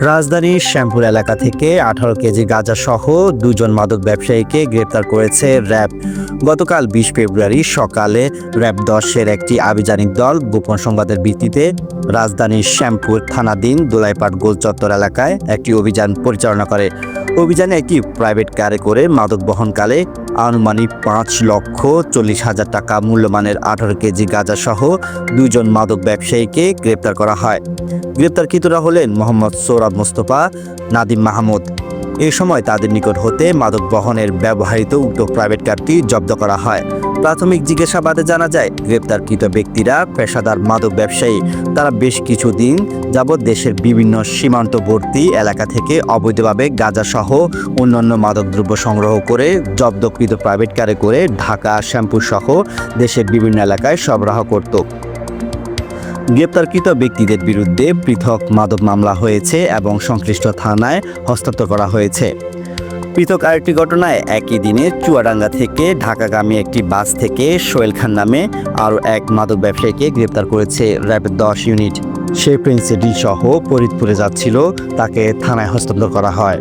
রাজধানীর শ্যামপুর এলাকা থেকে আঠারো কেজি গাঁজা সহ দুজন মাদক ব্যবসায়ীকে গ্রেপ্তার করেছে র্যাব। গতকাল বিশ ফেব্রুয়ারি সকালে র্যাব দশের একটি আভিযানিক দল গোপন সংবাদের ভিত্তিতে রাজধানীর শ্যামপুর থানাধীন দোলাইপাট গোলচত্বর এলাকায় একটি অভিযান পরিচালনা করে। অভিযানে একটি প্রাইভেট কারে করে মাদক বহনকালে আনুমানিক পাঁচ লক্ষ চল্লিশ হাজার টাকা মূল্যমানের আঠারো কেজি গাঁজা সহ দুজন মাদক ব্যবসায়ীকে গ্রেপ্তার করা হয়। গ্রেপ্তারকৃতরা হলেন মোহাম্মদ সৌরভ মোস্তফা, নাদিম মাহমুদ। এ সময় তাদের নিকট হতে মাদক বহনের ব্যবহৃত উক্ত প্রাইভেট কারটি জব্দ করা হয়। প্রাথমিক জিজ্ঞাসাবাদে জানা যায়, গ্রেপ্তারকৃত ব্যক্তিরা পেশাদার মাদক ব্যবসায়ী। তারা বেশ কিছুদিন যাবৎ দেশের বিভিন্ন সীমান্তবর্তী এলাকা থেকে অবৈধভাবে গাঁজাসহ অন্যান্য মাদকদ্রব্য সংগ্রহ করে, জব্দকৃত প্রাইভেট কারে করে ঢাকা শ্যামপুর সহ দেশের বিভিন্ন এলাকায় সরবরাহ করত। গ্রেপ্তারকৃত ব্যক্তিদের বিরুদ্ধে পৃথক মাদক মামলা হয়েছে এবং সংশ্লিষ্ট থানায় হস্তান্তর করা হয়েছে। পৃথক আরেকটি ঘটনায় একই দিনে চুয়াডাঙ্গা থেকে ঢাকাগামী একটি বাস থেকে সোহেল খান নামে আরও এক মাদক ব্যবসায়ীকে গ্রেপ্তার করেছে র্যাবের দশ ইউনিট। সে প্রিন্সিডি সহ ফরিদপুরে যাচ্ছিল, তাকে থানায় হস্তান্তর করা হয়।